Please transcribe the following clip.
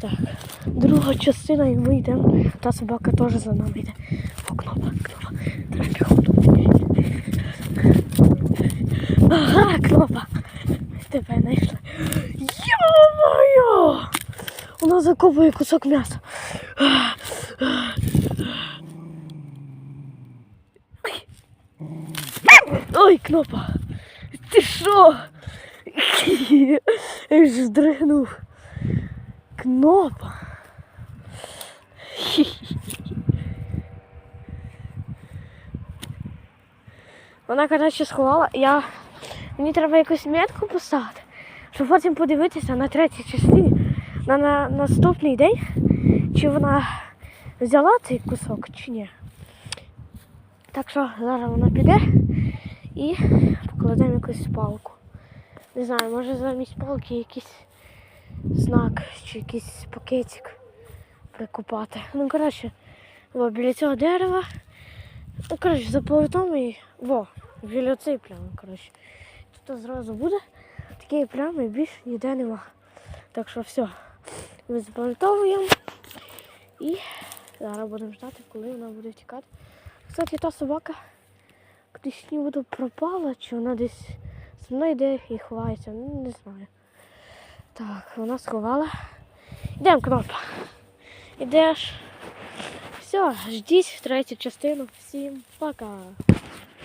Так, друга частина і ми йдемо. Та собака теж за нами йде. О, кнопа. Треба бігом. Ага, кнопа. Тебе знайшли. Йо-моє! Вона закопує кусок м'яса. Ой, кнопа! Ти що? Я ж здригнув. Кнопа. Вона, коротше, сховала. Я... Мені треба якусь метку поставити, щоб потім подивитися на третій частині, на, на наступний день, чи вона взяла цей кусок, чи ні. Так що зараз вона піде і покладемо якусь палку. Не знаю, може замість палки якийсь знак чи якийсь пакетик прикупати. Ну, коротше, во, біля цього дерева. Ну, коротше, за поворотом і. Во, біля цієї плями, коротше. Тут зразу буде такі плями більше ніде нема. Так що все. Ми запам'ятовуємо і зараз будемо ждати, коли вона буде втікати. Кстати, та собака кудись ніби пропала, чи вона десь зі мною йде і ховається, ну не знаю. Так, вона сховала. Йдемо, кнопка. Ідеш. Все, ждіть третю частину. Всім пока.